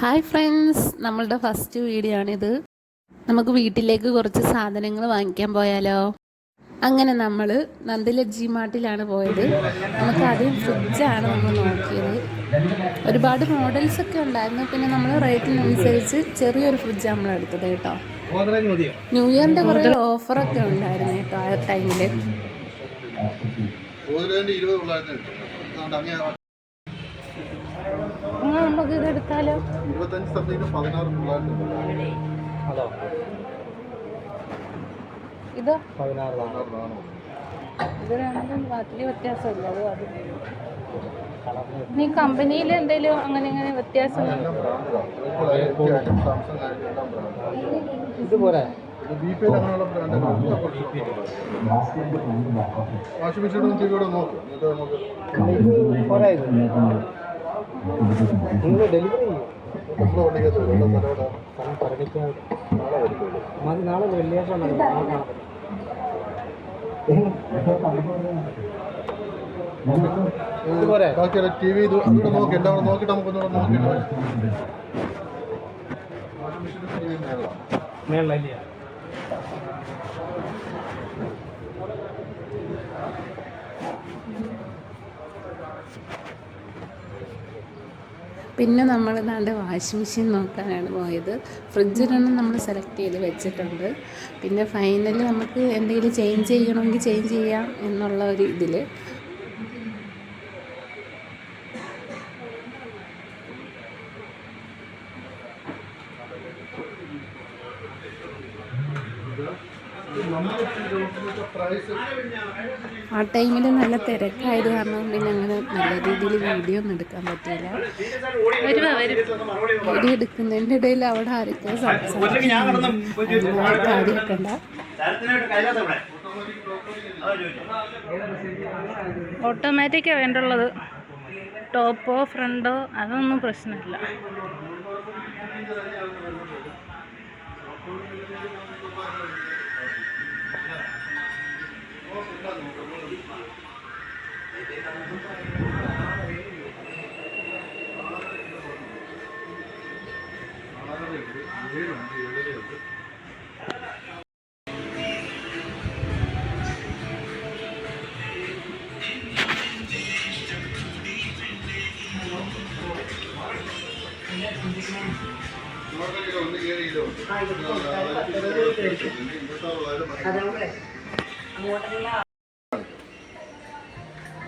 Hi friends നമ്മളുടെ first video ആണിത്. നമുക്ക് വീട്ടിലേക്ക് കുറച്ച് സാധനങ്ങൾ വാങ്ങിക്കാൻ പോയാലോ? അങ്ങനെ നമ്മൾ നന്ദലജി മാർട്ടിലാണ് പോയത്. നമുക്ക് ആദ്യം ഫ്രിഡ്ജാണ് നമ്മൾ നോക്കിയത്. ഒരുപാട് മോഡൽസ് ഒക്കെ ഉണ്ടായിരുന്നു. പിന്നെ നമ്മൾ റേറ്റിനനുസരിച്ച് ചെറിയൊരു ഫ്രിഡ്ജ് നമ്മൾ എടുത്തത് കേട്ടോ. ന്യൂ ഇയറിന്റെ കുറേ ഓഫറൊക്കെ ഉണ്ടായിരുന്നു കേട്ടോ ആ ടൈമിൽ ഇരുപത് നമുക്ക് ഇത്? എടുത്താലോ ഇതോ ഇത് രണ്ടും വലിയ വ്യത്യാസമില്ല അത് അത് നീ കമ്പനിയിൽ എന്തെങ്കിലും അങ്ങനെ ഇങ്ങനെ വ്യത്യാസം ഇതുപോലെ വാഷിംഗ് വിയോടെ നോക്കും. നാളെ വെള്ളിയാഴ്ച ടി വി ഇത് അതുകൂടെ നോക്കി എല്ലാം കൂടെ നോക്കിയിട്ട് നമുക്കൊന്നുകൂടെ നോക്കിയിട്ട് വാഷിംഗ് മെഷീനും ടി വിയും മേളാണ് മേളില്ല പിന്നെ നമ്മൾ ഇതാണ്ട് വാഷിംഗ് മെഷീൻ നോക്കാനാണ് പോയത്. ഫ്രിഡ്ജിലൊന്നും നമ്മൾ സെലക്ട് ചെയ്ത് വെച്ചിട്ടുണ്ട്. പിന്നെ ഫൈനലി നമുക്ക് എന്തെങ്കിലും ചേഞ്ച് ചെയ്യണമെങ്കിൽ ചേഞ്ച് ചെയ്യാം എന്നുള്ള ഒരു ഇതിൽ ആ ടൈമിൽ നല്ല തിരക്കായത് കാരണം പിന്നെ അങ്ങനെ നല്ല രീതിയിൽ വീഡിയോ ഒന്നും എടുക്കാൻ പറ്റിയില്ല. വീഡിയോ എടുക്കുന്നതിന്റെ ഇടയിൽ അവിടെ ആരൊക്കെ കാര്യമൊക്കെണ്ട. ഓട്ടോമാറ്റിക്കാണ് വേണ്ടുള്ളത്. ടോപ്പോ ഫ്രണ്ടോ അതൊന്നും പ്രശ്നമില്ല. Thank ഏഴ് കിലോ ഉണ്ട്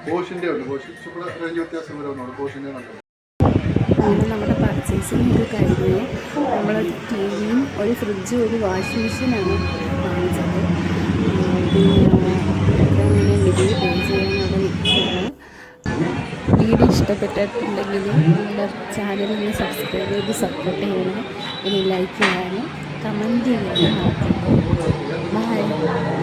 ബോഷിന്റെ ഉണ്ട് ബോഷ്. ഇവിടെ റേഞ്ച് വ്യത്യാസം വരുന്നുണ്ട് ബോഷിന്റെ നല്ല നമ്മുടെ പർച്ചേസിംഗ് ഒക്കെ കഴിഞ്ഞു നമ്മൾ ടി വിയും ഒരു ഫ്രിഡ്ജും ഒരു വാഷിംഗ് മെഷീനാണ് വാങ്ങിച്ചത്. പിന്നെ അങ്ങനെ വീഡിയോ പേ ചെയ്യാൻ അവിടെ വീഡിയോ ഇഷ്ടപ്പെട്ടിട്ടുണ്ടെങ്കിൽ ചാനൽ ഒന്ന് സബ്സ്ക്രൈബ് ചെയ്ത് സപ്പോർട്ട് ചെയ്യണം. ഇനി ലൈക്ക് ചെയ്യാനും കമന്റ് ചെയ്യാനും ബൈ